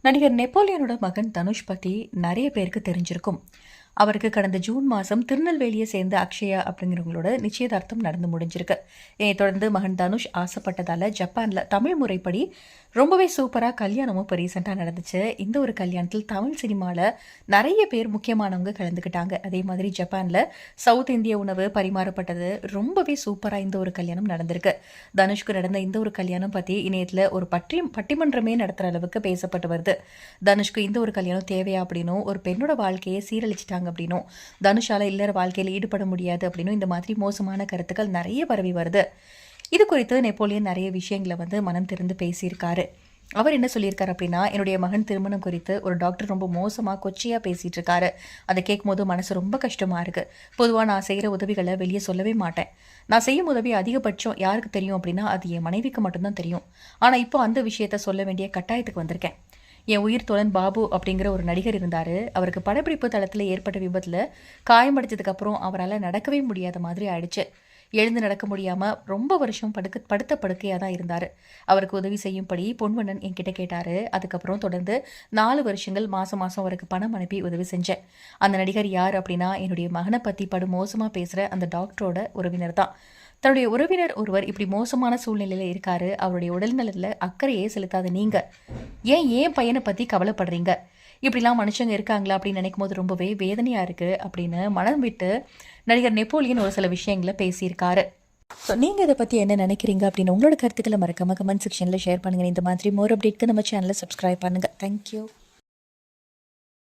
நடிகர் நெப்போலியனோட மகன் தனுஷ் பற்றி நிறைய பேருக்கு தெரிஞ்சிருக்கும். அவருக்கு கடந்த ஜூன் மாதம் திருநெல்வேலியை சேர்ந்த அக்ஷயா அப்படிங்கிறவங்களோட நிச்சயதார்த்தம் நடந்து முடிஞ்சிருக்கு. இதை தொடர்ந்து மகன் தனுஷ் ஆசைப்பட்டதால ஜப்பானில் தமிழ் முறைப்படி ரொம்பவே சூப்பராக கல்யாணமும் இப்போ ரீசெண்டாக நடந்துச்சு. இந்த ஒரு கல்யாணத்தில் தமிழ் சினிமாவில் நிறைய பேர் முக்கியமானவங்க கலந்துக்கிட்டாங்க. அதே மாதிரி ஜப்பானில் சவுத் இந்திய உணவு பரிமாறப்பட்டது. ரொம்பவே சூப்பராக இந்த ஒரு கல்யாணம் நடந்திருக்கு. தனுஷ்க்கு நடந்த இந்த ஒரு கல்யாணம் பற்றி இணையத்தில் ஒரு பற்றி பட்டிமன்றமே நடத்துகிற அளவுக்கு பேசப்பட்டு வருது. தனுஷ்க்கு இந்த ஒரு கல்யாணம் தேவையா அப்படின்னும் ஒரு பெண்ணோட வாழ்க்கையை சீரழிச்சிட்டாங்க அப்படின்னும். தனுஷால இல்லற வாழ்க்கையில் ஈடுபட முடியாது அப்படின்னும் இந்த மாதிரி மோசமான கருத்துக்கள் நிறைய பரவி வருது. இது குறித்து நெப்போலியன் நிறைய விஷயங்களை வந்து மனம் திறந்து பேசியிருக்காரு. அவர் என்ன சொல்லியிருக்காரு அப்படின்னா என்னுடைய மகன் திருமணம் குறித்து ஒரு டாக்டர் ரொம்ப மோசமாக கொச்சையாக பேசிகிட்டு இருக்காரு அதை கேட்கும்போது மனசு ரொம்ப கஷ்டமாக இருக்குது பொதுவாக நான் செய்கிற உதவிகளை வெளியே சொல்லவே மாட்டேன். நான் செய்யும் உதவி அதிகபட்சம் யாருக்கு தெரியும் அப்படின்னா அது என் மனைவிக்கு மட்டும்தான் தெரியும். ஆனால் இப்போ அந்த விஷயத்த சொல்ல வேண்டிய கட்டாயத்துக்கு வந்திருக்கேன். என் உயிர் தோழன் பாபு அப்படிங்கிற ஒரு நடிகர் இருந்தார். அவருக்கு படப்பிடிப்பு தளத்தில் ஏற்பட்ட விபத்தில் காயமடைச்சதுக்கப்புறம் அவரால் நடக்கவே முடியாத மாதிரி ஆயிடுச்சு. எழுந்து நடக்க முடியாமல் ரொம்ப வருஷம் படுக்க படுத்த படுக்கையாக தான் இருந்தார். அவருக்கு உதவி செய்யும்படி பொன்வண்ணன் என்கிட்ட கேட்டார். அதுக்கப்புறம் தொடர்ந்து நாலு வருஷங்கள் மாதம் மாதம் அவருக்கு பணம் அனுப்பி உதவி செஞ்சேன். அந்த நடிகர் யார் அப்படின்னா என்னுடைய மகனை பற்றி படு மோசமாக பேசுகிற அந்த டாக்டரோட உறவினர் தான். தன்னுடைய உறவினர் ஒருவர் இப்படி மோசமான சூழ்நிலையில் இருக்காரு. அவருடைய உடல்நலத்தில் அக்கறையே செலுத்தாத நீங்கள் ஏன் ஏன் பையனை பற்றி கவலைப்படுறீங்க? இப்படிலாம் மனுஷங்க இருக்காங்களா அப்படின்னு நினைக்கும் போது ரொம்பவே வேதனையாக இருக்குது அப்படின்னு மனம் விட்டு நடிகர் நெப்போலியன் ஒரு சில விஷயங்களை பேசியிருக்காரு. ஸோ நீங்கள் இதை பற்றி என்ன நினைக்கிறீங்க அப்படின்னு உங்களோட கருத்துக்களை மறக்காமல் கமெண்ட் செக்ஷனில் ஷேர் பண்ணுங்கள் இந்த மாதிரி மோர் அப்டேட்க்கு நம்ம சேனலை சப்ஸ்கிரைப் பண்ணுங்கள் தேங்க்யூ